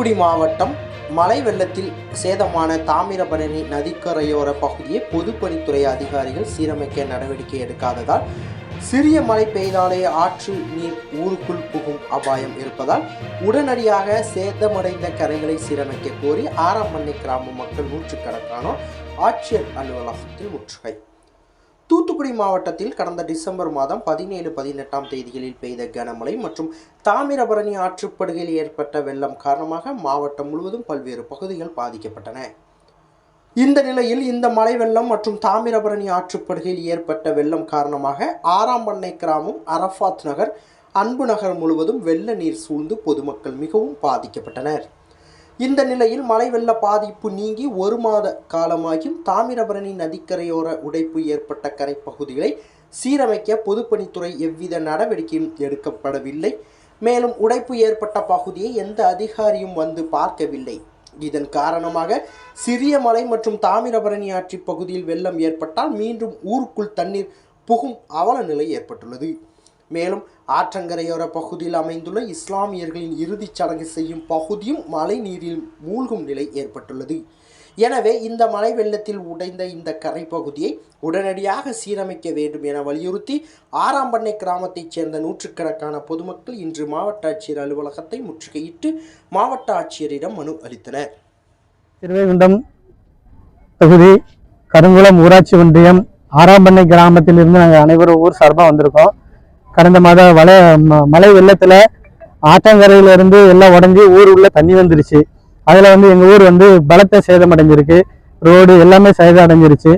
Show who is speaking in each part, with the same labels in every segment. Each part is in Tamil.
Speaker 1: தூத்துக்குடி மாவட்டம் மழை வெள்ளத்தில் சேதமான தாமிரபரணி நதிக்கரையோர பகுதியை பொதுப்பணித்துறை அதிகாரிகள் சீரமைக்க நடவடிக்கை எடுக்காததால் சிறிய மழை பெய்தாலே ஆற்று நீர் ஊருக்குள் புகும் அபாயம் இருப்பதால் உடனடியாக சேதமடைந்த கரைகளை சீரமைக்க கோரி ஆரம்பண்ணை கிராம மக்கள் நூற்றுக்கணக்கானோர் ஆட்சியர் அலுவலகத்தில் முற்றுகை. தூத்துக்குடி மாவட்டத்தில் கடந்த டிசம்பர் மாதம் பதினேழு பதினெட்டாம் தேதிகளில் பெய்த கனமழை மற்றும் தாமிரபரணி ஆற்றுப்படுகையில் ஏற்பட்ட வெள்ளம் காரணமாக மாவட்டம் முழுவதும் பல்வேறு பகுதிகள் பாதிக்கப்பட்டன. இந்த நிலையில் இந்த மழை வெள்ளம் மற்றும் தாமிரபரணி ஆற்றுப்படுகையில் ஏற்பட்ட வெள்ளம் காரணமாக ஆறாம் பண்ணை கிராமம் அரஃபாத் நகர் அன்பு நகர் முழுவதும் வெள்ள நீர் சூழ்ந்து பொதுமக்கள் மிகவும் பாதிக்கப்பட்டனர். இந்த நிலையில் மழை வெள்ள பாதிப்பு நீங்கி ஒரு மாத காலமாகியும் தாமிரபரணி நதிக்கரையோர உடைப்பு ஏற்பட்ட கரைப்பகுதிகளை சீரமைக்க பொதுப்பணித்துறை எவ்வித நடவடிக்கையும் எடுக்கப்படவில்லை. மேலும் உடைப்பு ஏற்பட்ட பகுதியை எந்த அதிகாரியும் வந்து பார்க்கவில்லை. இதன் காரணமாக சிறிய மலை மற்றும் தாமிரபரணி ஆற்றி பகுதியில் வெள்ளம் ஏற்பட்டால் மீண்டும் ஊருக்குள் தண்ணீர் புகும் அவல நிலை ஏற்பட்டுள்ளது. மேலும் ஆற்றங்கரையோர பகுதியில் அமைந்துள்ள இஸ்லாமியர்களின் இறுதிச் சடங்கு செய்யும் பகுதியும் மழை நீரில் மூழ்கும் நிலை ஏற்பட்டுள்ளது. எனவே இந்த மழை வெள்ளத்தில் உடைந்த இந்த கரை பகுதியை உடனடியாக சீரமைக்க வேண்டும் என வலியுறுத்தி ஆறாம்பண்ணை கிராமத்தைச் சேர்ந்த நூற்றுக்கணக்கான பொதுமக்கள் இன்று மாவட்ட ஆட்சியர் அலுவலகத்தை முற்றுகையிட்டு மாவட்ட ஆட்சியரிடம் மனு அளித்தனர்.
Speaker 2: திருவைகுண்டம் தொகுதி கருங்குளம் ஊராட்சி ஒன்றியம் ஆறாம்பண்ணை கிராமத்திலிருந்து நாங்கள் அனைவரும் ஊர் சார்பாக வந்திருக்கோம். கடந்த மாத வள ம- மழை வெள்ளத்தில் ஆற்றங்கரையில இருந்து எல்லாம் உடஞ்சி ஊர் உள்ள தண்ணி வந்துருச்சு. அதில் வந்து எங்கள் ஊர் வந்து பலத்த சேதம் அடைஞ்சிருக்கு ரோடு எல்லாமே சேதம் அடைஞ்சிருச்சு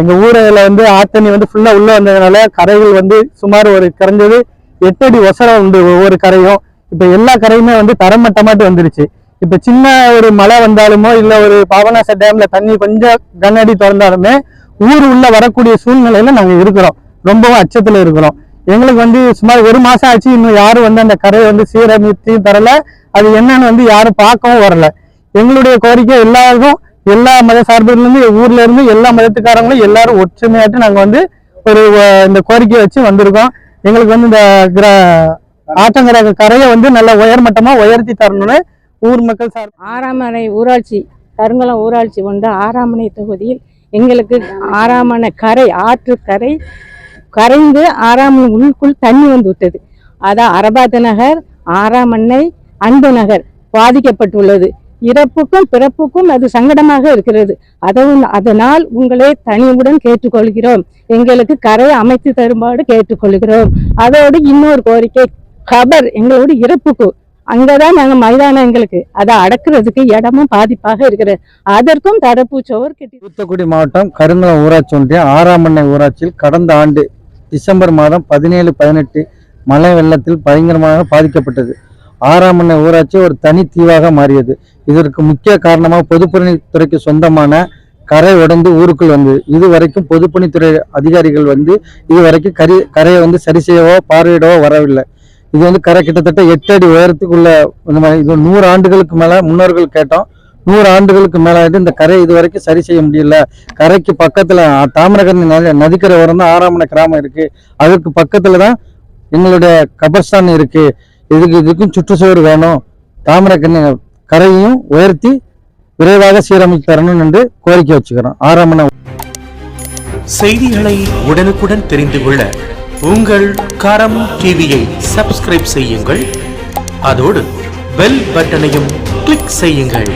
Speaker 2: எங்கள் ஊரில் வந்து ஆத்தண்ணி வந்து ஃபுல்லாக உள்ளே வந்ததுனால கரைகள் வந்து சுமார் ஒரு குறைஞ்சது எட்டு அடி ஒசரம் உண்டு ஒவ்வொரு கரையும். இப்போ எல்லா கரையுமே வந்து தரமட்டமாட்டு வந்துருச்சு. இப்போ சின்ன ஒரு மழை வந்தாலுமோ இல்லை ஒரு பாபநாச டேமில் தண்ணி கொஞ்சம் கண்ணாடி திறந்தாலுமே ஊர் உள்ளே வரக்கூடிய சூழ்நிலையில் நாங்கள் இருக்கிறோம். ரொம்பவும் அச்சத்தில் இருக்கிறோம். எங்களுக்கு வந்து சுமார் ஒரு மாசம் ஆச்சு. இன்னும் யாரும் வந்து அந்த கரையை வந்து சீரமைத்தையும் தரல. அது என்னன்னு வந்து யாரும் பார்க்கவும் வரல. எங்களுடைய கோரிக்கை எல்லாருக்கும் எல்லா மத சார்பிலிருந்து ஊர்ல இருந்து எல்லா மதத்துக்காரங்களும் எல்லாரும் ஒற்றுமையாட்டு நாங்க வந்து ஒரு இந்த கோரிக்கையை வச்சு வந்திருக்கோம். எங்களுக்கு வந்து இந்த கிர- ஆற்றங்கரை கரையை வந்து நல்ல உயர்மட்டமா உயர்த்தி தரணும்னு ஊர் மக்கள் சார்
Speaker 3: ஆறாமணை ஊராட்சி கருங்கலம் ஊராட்சி ஒன்று ஆறாமணை தொகுதியில் எங்களுக்கு ஆறாமணை கரை ஆற்று கரை கரைந்து ஆறாம் உள்ளுக்குள் தண்ணி வந்து விட்டது. அதான் அரபாத் நகர் ஆறாமண்ணை அன்பு நகர் பாதிக்கப்பட்டுள்ளது. இறப்புக்கும் பிறப்புக்கும் அது சங்கடமாக இருக்கிறது. அதுவும் அதனால் உங்களை தனியுடன் கேட்டுக்கொள்கிறோம். எங்களுக்கு கரை அமைத்து தருமாறு கேட்டுக்கொள்கிறோம். அதோடு இன்னொரு கோரிக்கை கபர் எங்களோட இறப்புக்கு அங்கதான் நாங்க மைதானம் எங்களுக்கு. அதை அடக்குறதுக்கு இடமும் பாதிப்பாக இருக்கிறது அதற்கும் தடுப்பு சுவர் கட்டி
Speaker 2: தூத்துக்குடி மாவட்டம் கருங்குளம் ஊராட்சி ஒன்றிய ஆறாம் அன்னை ஊராட்சியில் கடந்த ஆண்டு டிசம்பர் மாதம் பதினேழு பதினெட்டு மழை வெள்ளத்தில் பயங்கரமாக பாதிக்கப்பட்டது. ஆறாமண்ணை ஊராட்சி ஒரு தனி தீவாக மாறியது. இதற்கு முக்கிய காரணமாக பொதுப்பணித்துறைக்கு சொந்தமான கரை உடைந்து ஊருக்குள் வந்தது. இதுவரைக்கும் பொதுப்பணித்துறை அதிகாரிகள் வந்து இதுவரைக்கும் கரி கரையை வந்து சரி செய்யவோ பார்வையிடவோ வரவில்லை. இது வந்து கரை கிட்டத்தட்ட எட்டு அடி உயரத்துக்குள்ள இந்த மாதிரி இது நூறு ஆண்டுகளுக்கு மேலே முன்னோர்கள் கேட்டோம். நூறு ஆண்டுகளுக்கு மேலாயிட்டு இந்த கரை இது வரைக்கும் சரி செய்ய முடியல. கரைக்கு பக்கத்தில் தாமிரகரணி நதி நதிக்கரை ஓரம் தான் ஆறாமணை கிராமம் இருக்கு. அதுக்கு பக்கத்தில் தான் எங்களுடைய கபர்ஸ்தான் இருக்குது இதுக்கு இதுக்கும் சுற்றுச்சுவர் வேணும். தாமிரக்கண்ணி கரையையும் உயர்த்தி விரைவாக சீரமைத்து தரணும் என்று கோரிக்கை வச்சுக்கிறோம். ஆறாமண
Speaker 4: செய்திகளை உடனுக்குடன் தெரிந்து கொள்ள உங்கள் கரம் டிவியை சப்ஸ்கிரைப் செய்யுங்கள். அதோடு பெல் பட்டனையும் கிளிக் செய்யுங்கள்.